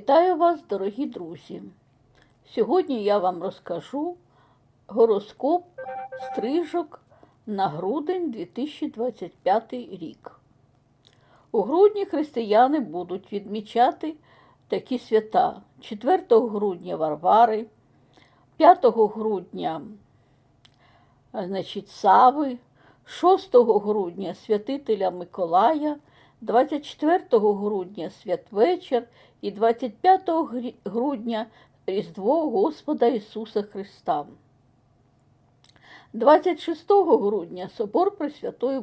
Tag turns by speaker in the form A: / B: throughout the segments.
A: Вітаю вас, дорогі друзі! Сьогодні я вам розкажу гороскоп стрижок на грудень 2025 рік. У грудні християни будуть відмічати такі свята: 4 грудня Варвари, 5 грудня значить, Сави, 6 грудня Святителя Миколая, 24 грудня Святвечір і 25 грудня Різдво Господа Ісуса Христа. 26 грудня Собор Пресвятої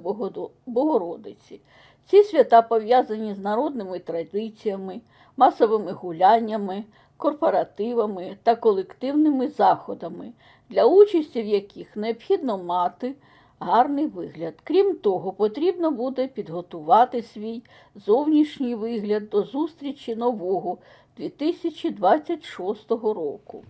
A: Богородиці. Ці свята пов'язані з народними традиціями, масовими гуляннями, корпоративами та колективними заходами, для участі в яких необхідно мати гарний вигляд. Крім того, потрібно буде підготувати свій зовнішній вигляд до зустрічі нового 2026 року.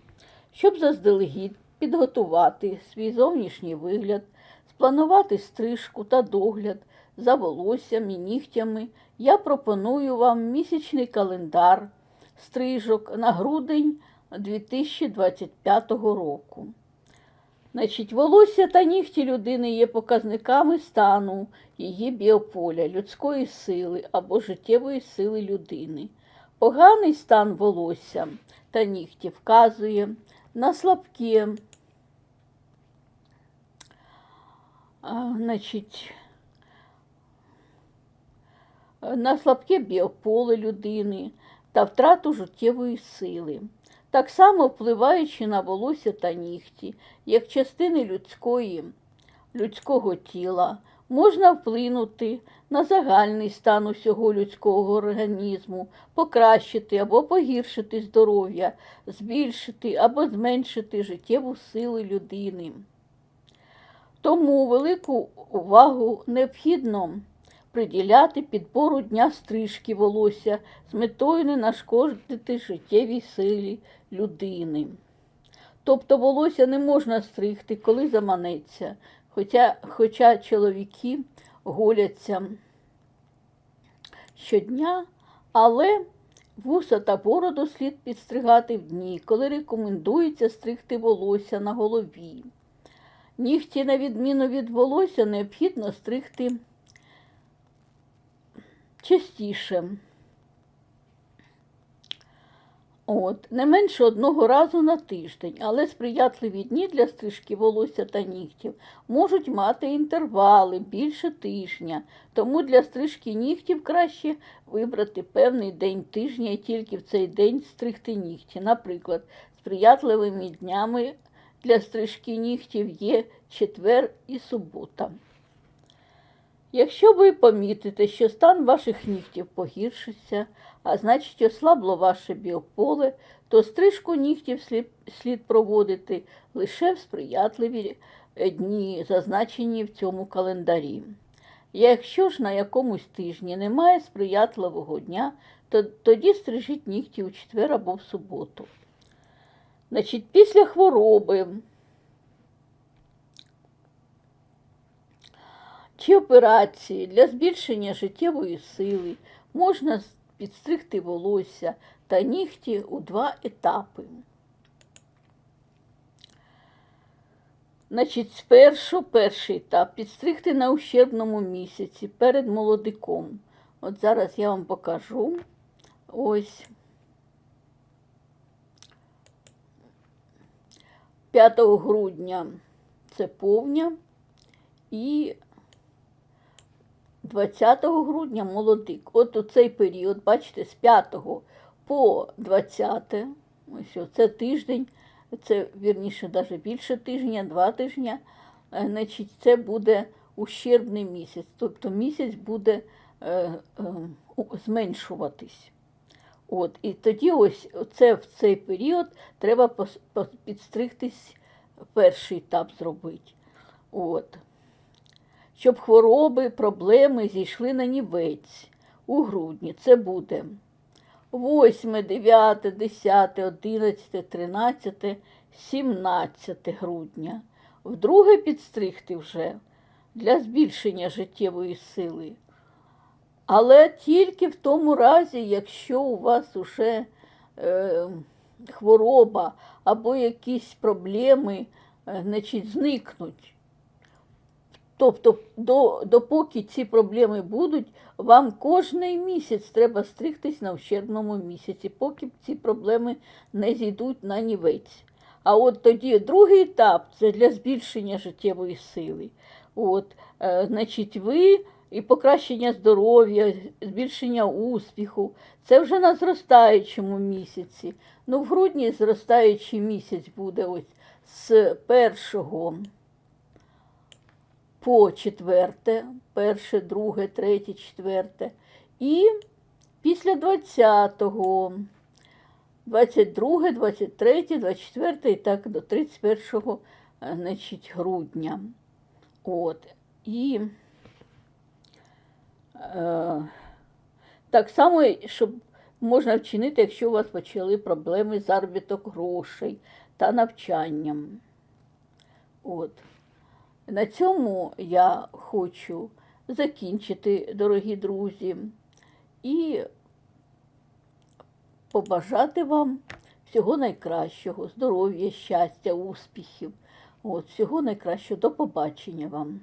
A: Щоб заздалегідь підготувати свій зовнішній вигляд, спланувати стрижку та догляд за волоссям і нігтями, я пропоную вам місячний календар стрижок на грудень 2025 року. Значить, волосся та нігті людини є показниками стану її біополя, людської сили або життєвої сили людини. Поганий стан волосся та нігті вказує на слабке, а, значить, на слабке біополе людини та втрату життєвої сили, так само впливаючи на волосся та нігті, як частини людської, людського тіла, можна вплинути на загальний стан усього людського організму, покращити або погіршити здоров'я, збільшити або зменшити життєву силу людини. Тому велику увагу необхідно приділяти підбору дня стрижки волосся з метою не нашкодити життєвій силі людини. Тобто волосся не можна стригти, коли заманеться, хоча, хоча чоловіки голяться щодня, але вуса та бороду слід підстригати в дні, коли рекомендується стригти волосся на голові. Нігті, на відміну від волосся, необхідно стригти частіше. От, не менше одного разу на тиждень, але сприятливі дні для стрижки волосся та нігтів можуть мати інтервали більше тижня, тому для стрижки нігтів краще вибрати певний день тижня і тільки в цей день стригти нігті. Наприклад, сприятливими днями для стрижки нігтів є четвер і субота. Якщо ви помітите, що стан ваших нігтів погіршився, а значить ослабло ваше біополе, то стрижку нігтів слід, слід проводити лише в сприятливі е, дні, зазначені в цьому календарі. Якщо ж на якомусь тижні немає сприятливого дня, то тоді стрижіть нігті у четвер або в суботу. Значить, після хвороби чи операції для збільшення життєвої сили можна підстригти волосся та нігті у два етапи. Значить, спершу перший етап підстригти на ущербному місяці перед молодиком. От зараз я вам покажу. Ось. 5 грудня це повня і 20 грудня молодик. От у цей період, бачите, з 5 по 20, ось це тиждень, це вірніше, навіть більше тижня, два тижня, е, значить, це буде ущербний місяць. Тобто місяць буде е, е, зменшуватись. От, і тоді ось це в цей період треба підстригтись, перший етап зробити. От щоб хвороби, проблеми зійшли на нівець у грудні. Це буде 8, 9, 10, 11, 13, 17 грудня. Вдруге підстригти вже для збільшення життєвої сили. Але тільки в тому разі, якщо у вас уже е, хвороба або якісь проблеми е, значить, зникнуть. Тобто, до, допоки ці проблеми будуть, вам кожний місяць треба стригтись на ущербному місяці, поки ці проблеми не зійдуть на нівець. А от тоді другий етап це для збільшення життєвої сили. От, е, значить, ви і покращення здоров'я, збільшення успіху. Це вже на зростаючому місяці. Ну, в грудні зростаючий місяць буде ось з першого по четверте, перше, друге, третє, четверте. І після 20-го, 22, 23, 24 і так до 31 е, значить, грудня. От. І е, так само, щоб можна вчинити, якщо у вас почали проблеми з заробіток грошей та навчанням. От. На цьому я хочу закінчити, дорогі друзі, і побажати вам всього найкращого, здоров'я, щастя, успіхів. От, всього найкращого. До побачення вам.